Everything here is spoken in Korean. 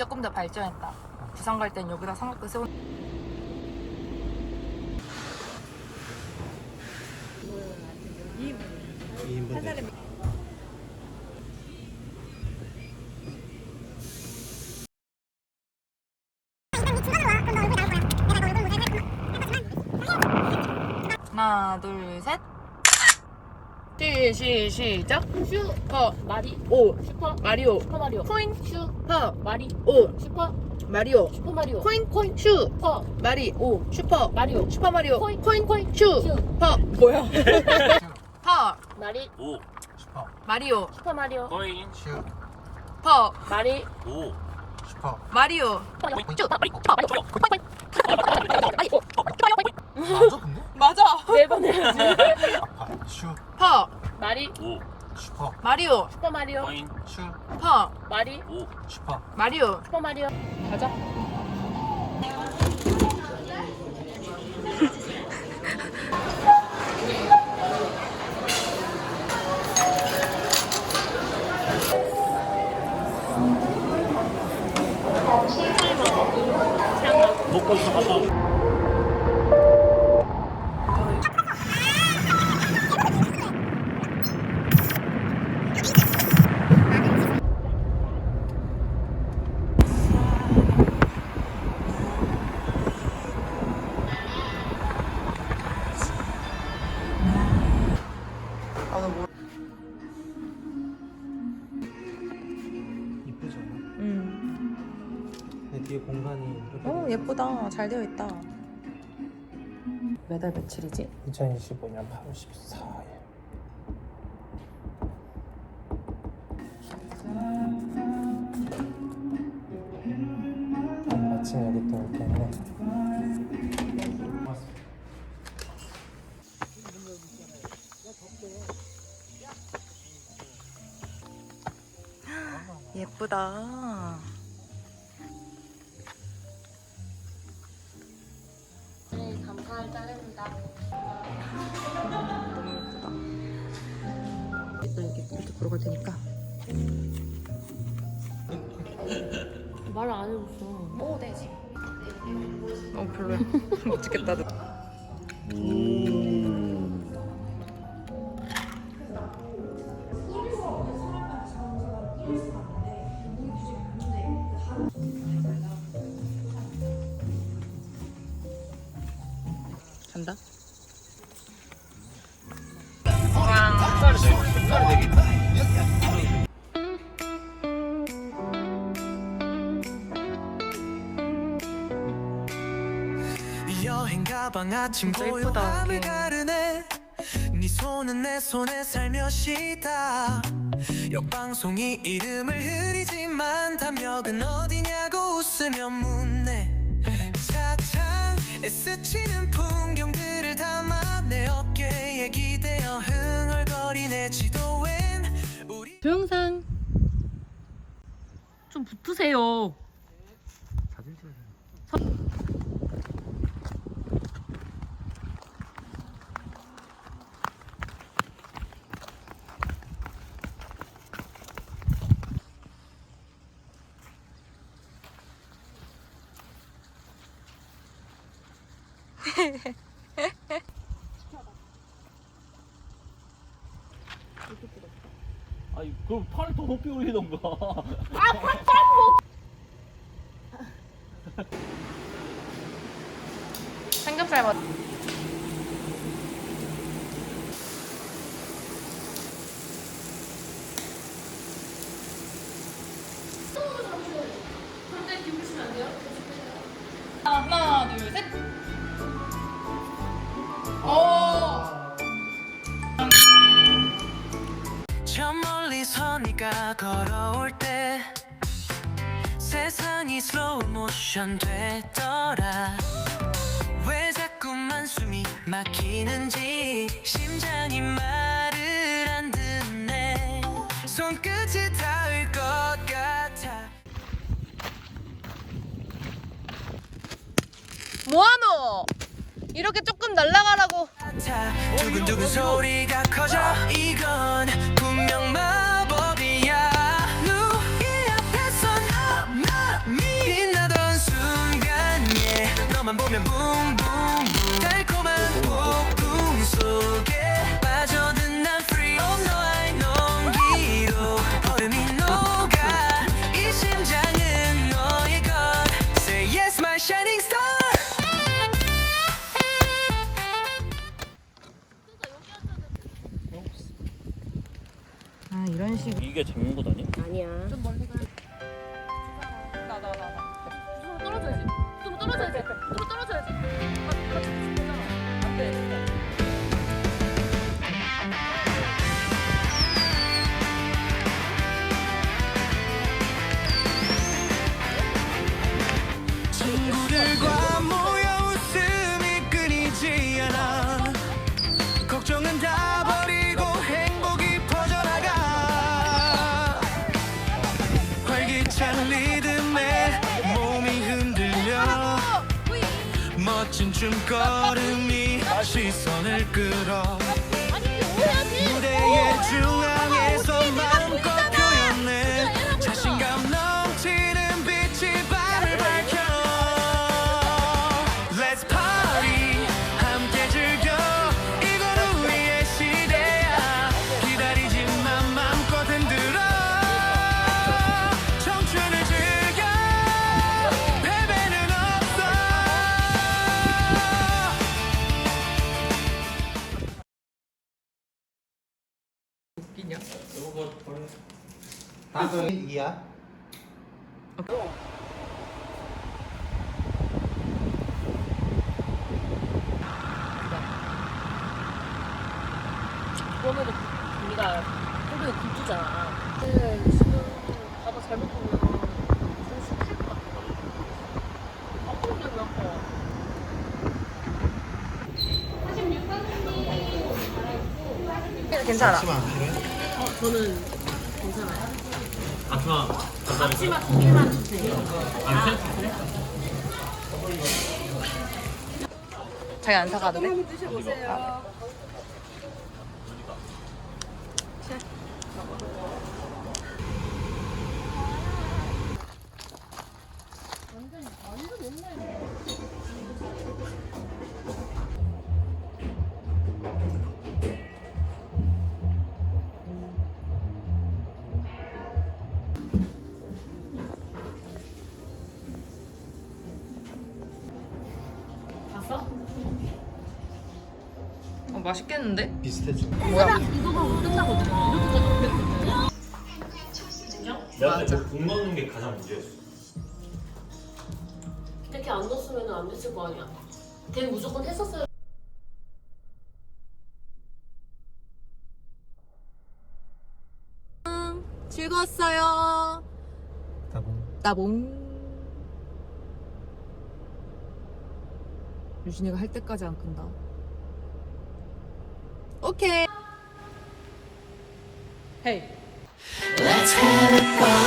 조금 더 발전했다. 부산 갈 땐 여기다 삼각대 세워. 하나, 둘, 셋. 시, 시, 시작. 슈퍼 마리 오 슈퍼 마리오 슈퍼 마리오 코인 슈퍼 마리 오 슈퍼 마리오 슈퍼 마리오 코인 코인 슈 슈퍼 마리 오 슈퍼 마리오 슈퍼 마리오 코인, 코인 코인, 슈 슈. 퍼 뭐야 퍼 마리 오, 슈퍼 마리오 슈퍼 마리오 코인, 슈 퍼 마리 오, 슈퍼 마리오 맞아 근데? 맞아 네번 해야지 퍼 마리 오, 슈퍼. 마리오. 슈퍼 마리오. 코인, 슈 퍼. 마리. 오, 슈퍼. 마리오. 슈퍼 마리오. 가자 예쁘다. 잘 되어 있다. 매달 며칠이지? 2025년 8월 14일. 마침 여기 또 이렇게 있네. 예쁘다 일단 이렇게 이렇게 걸어갈 테니까. 말안 해줬어 오 되지 어 별로야. 못 찍겠다. 너. 여행 가방 아침 진짜 이쁘다, 고요함을 여기. 가르네. 네 손은 내 손에 살며시 다. 역방송이 이름을 흐리지만 담력은 어디냐고 웃으며 묻네. 차차 애스치는 풍경들을 담아 내 어깨에 기대어 흥얼거리네 지도엔. 우리 조영상. 좀 붙으세요. 사진 돼 아니, 그럼 팔을 더 높이 올리던가. 삼겹살 맛 걸어올 때 세상이 슬로우 모션 되더라. 왜 자꾸만 숨이 막히는지 심장이 말을 안 듣네. 손끝이 닿을 것 같아. 뭐하노? 이렇게 조금 날아가라고. 같아 두근두근 소리가 커져. 이건 아 이런 식. 이게 작은 곳 아니야? 아니야. 좀 멀리 가. 나나 나. 나, 떨어져야지. 좀 떨어져야지. 멋진 춤걸음이 시선을 끌어 무대의 중앙에서 마음껏 다음 이야. 그러면은 우리가 우리가 굶주잖아. 근데 지금 봐봐 잘못 보면 정신 탈것 같아. 아프면 왜 아파? 괜찮아. 치마 안 필요해? 어, 저는. 앞치마 앞치마 두 개만 주세요. 아니 자기 안 사가도 돼? 어, 맛있겠는데? 비슷해 좀. 뭐야? 이거만 끝나거든요. 이렇게까지 됐거든요. 내가 근데 국 먹는 게 가장 문제였어 이렇게 안 넣었으면 안 됐을 거 아니야. 걔는 무조건 했었어요. 즐거웠어요. 따봉. 나봉. 유진이가 할 때까지 안 끈다. Okay. Hey. Let's have a all.